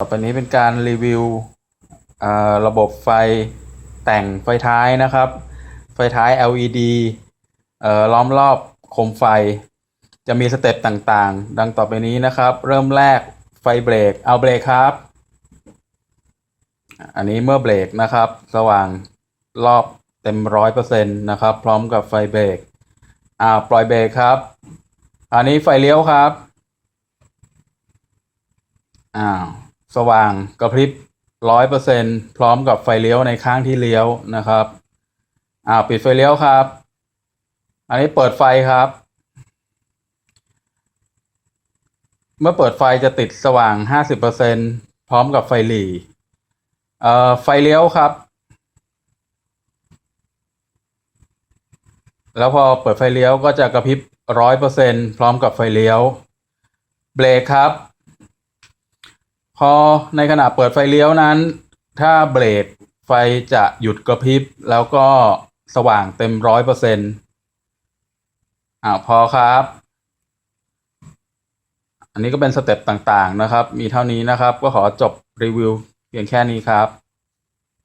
ต่อไปนี้เป็นการรีวิวระบบไฟแต่งไฟท้ายนะครับ ไฟท้าย LED ล้อมรอบโคมไฟ จะมีสเต็ปต่างๆ ดังต่อไปนี้นะครับ เริ่มแรกไฟเบรกเอาเบรกครับ อันนี้เมื่อเบรกนะครับ สว่างรอบเต็มร้อยเปอร์เซ็นต์นะครับ พร้อมกับไฟเบรกอ่าปล่อยเบรกครับ อันนี้ไฟเลี้ยวครับอ้าว สว่างกระพริบร้อยเปอร์เซ็นพร้อมกับไฟเลี้ยวในข้างที่เลี้ยวนะครับอ่าปิดไฟเลี้ยวครับ อันนี้เปิดไฟครับ เมื่อเปิดไฟจะติดสว่างห้าสิบเปอร์เซ็นพร้อมกับไฟหลีเอ่อไฟเลี้ยวครับ แล้วพอเปิดไฟเลี้ยวก็จะกระพริบร้อยเปอร์เซ็นพร้อมกับไฟเลี้ยว เบรกครับ พอในขณะเปิดไฟเลี้ยวนั้น ถ้าเบรกไฟจะหยุดกระพริบ แล้วก็สว่างเต็มร้อยเปอร์เซ็นต์อ่าพอครับ อันนี้ก็เป็นสเต็ปต่างๆนะครับ มีเท่านี้นะครับ ก็ขอจบรีวิวเพียงแค่นี้ครับ